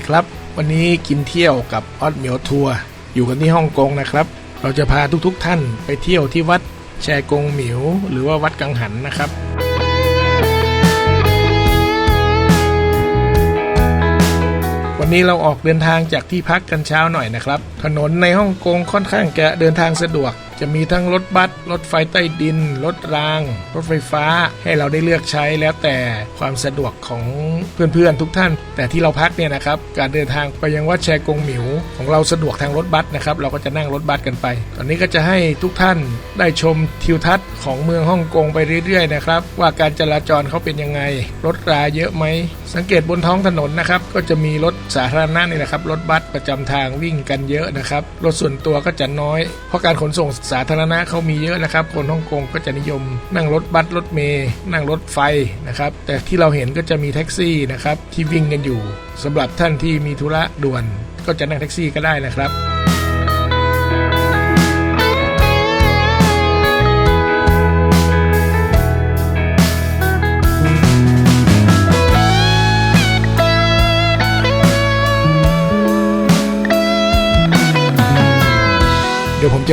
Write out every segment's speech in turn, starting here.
ดีครับ วันนี้กินเที่ยวกับออดเหมียวทัวร์อยู่กันที่ฮ่องกงนะครับ เราจะพาทุกๆท่านไปเที่ยวที่วัดแชกงหมิว หรือว่าวัดกังหันนะครับวันนี้เราออกเดินทางจากที่พักกันเช้าหน่อยนะครับ ถนนในฮ่องกงค่อนข้างจะเดินทางสะดวก จะมีทั้งรถบัสรถไฟใต้ดิน รถราง รถไฟฟ้าให้เราได้เลือกใช้แล้วแต่ความสะดวกของเพื่อนๆทุกท่าน แต่ที่เราพักเนี่ยนะครับการเดินทางไปยังวัดแชกงหมิว ของเราสะดวกทางรถบัสนะครับเราก็จะนั่งรถบัสกันไป ตอนนี้ก็จะให้ทุกท่านได้ชมทิวทัศน์ของเมืองฮ่องกงไปเรื่อยๆนะครับว่าการจราจรเขาเป็นยังไง รถราเยอะไหมสังเกตบนท้องถนนนะครับก็จะมีรถสาธารณะนี่แหละครับรถบัสประจำทางวิ่งกันเยอะนะครับรถส่วนตัวก็จะน้อย เพราะการขนส่งสาธารณะเขามีเยอะนะครับ คนฮ่องกงก็จะนิยม นั่งรถบัสรถเมย์นั่งรถไฟนะครับ แต่ที่เราเห็นก็จะมีแท็กซี่นะครับที่วิ่งกันอยู่สำหรับท่านที่มีธุระด่วน ก็จะนั่งแท็กซี่ก็ได้นะครับ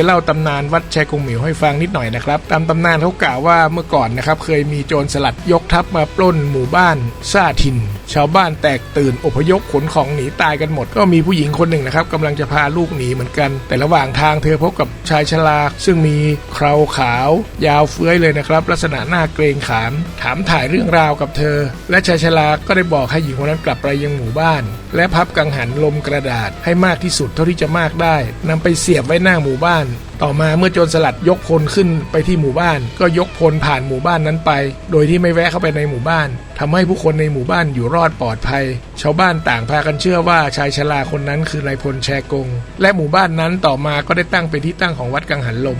จะเล่าตำนานวัดแชกงหมิวให้ฟังนิดหน่อยนะครับ ตามตำนานเขากล่าวว่าเมื่อก่อนนะครับเคยมีโจรสลัดยกทัพมาปล้นหมู่บ้านซาทิน ชาวบ้านแตกตื่นอพยพขนของหนีตายกันหมด ก็มีผู้หญิงคนหนึ่งนะครับกำลังจะพาลูกหนีเหมือนกัน แต่ระหว่างทางเธอพบกับชายชราซึ่งมีเคราขาว ยาวเฟื้อยเลยนะครับ ลักษณะหน้าเกรงขาม ถามถ่ายเรื่องราวกับเธอ และชายชราก็ได้บอกให้หญิงคนนั้นกลับไปยังหมู่บ้านและพับกังหันลมกระดาษให้มากที่สุดเท่าที่จะมากได้นำไปเสียบไว้หน้าหมู่บ้าน ต่อมาเมื่อโจรสลัดยกพลขึ้นไปที่หมู่บ้าน ก็ยกพลผ่านหมู่บ้านนั้นไป โดยที่ไม่แวะเข้าไปในหมู่บ้านทำให้ผู้คนในหมู่บ้านอยู่รอดปลอดภัย ชาวบ้านต่างพากันเชื่อว่าชายชราคนนั้นคือนายพลแชกง และหมู่บ้านนั้นต่อมาก็ได้ตั้งเป็นที่ตั้งของวัดกังหันลม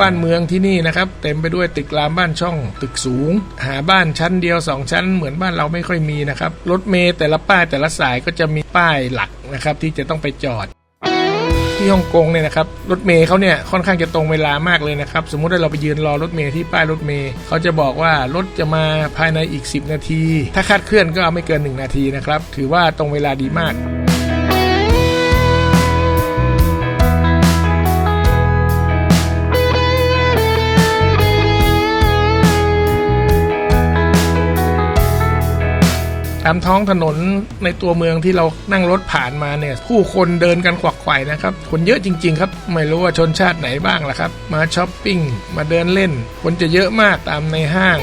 บ้านเมืองที่นี่นะครับ เต็มไปด้วยตึกรามบ้านช่องตึกสูง หาบ้านชั้นเดียวสองชั้น เหมือนบ้านเราไม่ค่อยมีนะครับรถเมล์แต่ละป้ายแต่ละสายก็จะมีป้ายหลักนะครับที่จะต้องไปจอดที่ฮ่องกงเนี่ยนะครับรถเมล์เขาเนี่ยค่อนข้างจะตรงเวลามากเลยนะครับ สมมุติว่าเราไปยืนรอรถเมล์ที่ป้ายรถเมล์เขาจะบอกว่ารถจะมาภายในอีก 10 นาที ถ้าคาดเคลื่อนก็ไม่เกิน 1 นาทีนะครับ ถือว่าตรงเวลาดีมาก ตามท้องถนนในตัวเมืองที่เรานั่งรถผ่านมาเนี่ย ผู้คนเดินกันขวักไขว่นะครับ คนเยอะจริง ๆ ครับ ไม่รู้ว่าชนชาติไหนบ้างล่ะครับ มาช้อปปิ้ง มาเดินเล่น คนจะเยอะมากตามในห้าง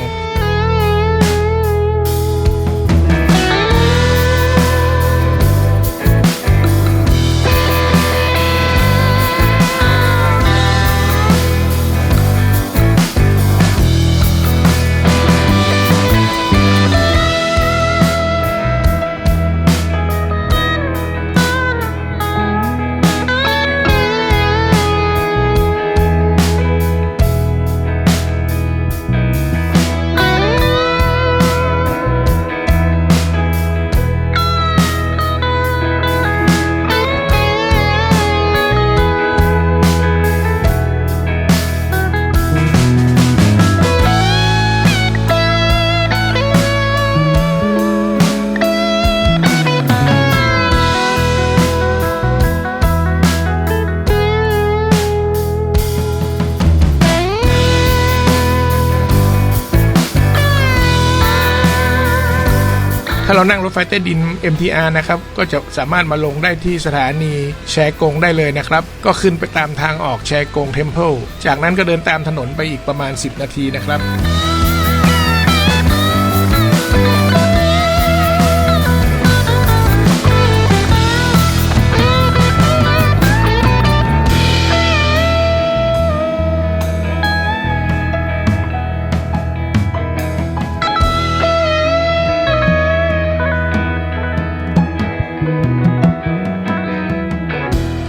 าเรานั่งรถไฟใต้ดิน MTR นะครับ ก็จะสามารถมาลงได้ที่สถานีแชกงได้เลยนะครับ ก็ขึ้นไปตามทางออกแชกงเทมเพลจากนั้นก็เดินตามถนนไปอีกประมาณ 10 นาทีนะครับ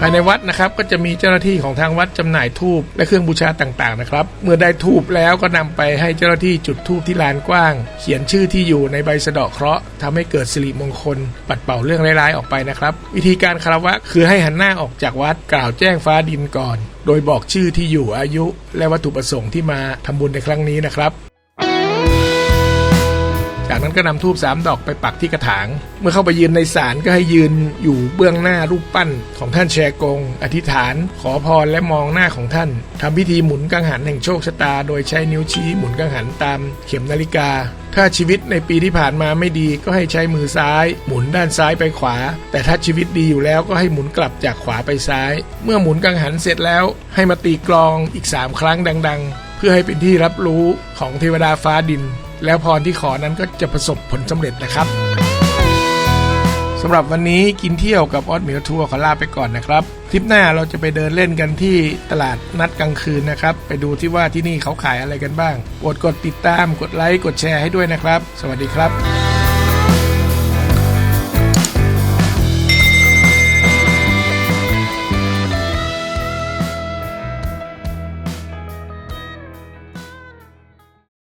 ภายในวัดนะครับก็จะมีเจ้าหน้าที่ของทางวัดจำหน่ายทูบและเครื่องบูชาต่างๆนะครับ เมื่อได้ทูบแล้วก็นำไปให้เจ้าหน้าที่จุดทูบที่ลานกว้าง เขียนชื่อที่อยู่ในใบสะเดาะเคราะห์ทำให้เกิดสิริมงคล ปัดเป่าเรื่องร้ายๆออกไปนะครับ วิธีการคารวะคือให้หันหน้าออกจากวัดกล่าวแจ้งฟ้าดินก่อน โดยบอกชื่อที่อยู่อายุ และวัตถุประสงค์ที่มาทำบุญในครั้งนี้นะครับ นั้นก็นำทูบสามดอกไปปักที่กระถาง เมื่อเข้าไปยืนในศาลก็ให้ยืนอยู่เบื้องหน้ารูปปั้นของท่านแชกง อธิษฐาน ขอพรและมองหน้าของท่านทำพิธีหมุนกังหันแห่งโชคชะตา โดยใช้นิ้วชี้หมุนกังหันตามเข็มนาฬิกา ถ้าชีวิตในปีที่ผ่านมาไม่ดีก็ให้ใช้มือซ้าย หมุนด้านซ้ายไปขวา แต่ถ้าชีวิตดีอยู่แล้วก็ให้หมุนกลับจากขวาไปซ้าย เมื่อหมุนกังหันเสร็จแล้ว ให้มาตีกลองอีกสามครั้งดัง ๆ เพื่อให้เป็นที่รับรู้ของเทวดาฟ้าดิน แล้วพรที่ขอนั้นก็จะประสบผลสำเร็จนะครับสำหรับวันนี้กินเที่ยวกับออสเหมียวทัวร์ขอลาไปก่อนนะครับทริปหน้าเราจะไปเดินเล่นกันที่ตลาดนัดกลางคืนนะครับ ไปดูที่ว่าที่นี่เขาขายอะไรกันบ้างกดกดติดตามกดไลค์กดแชร์ให้ด้วยนะครับ สวัสดีครับ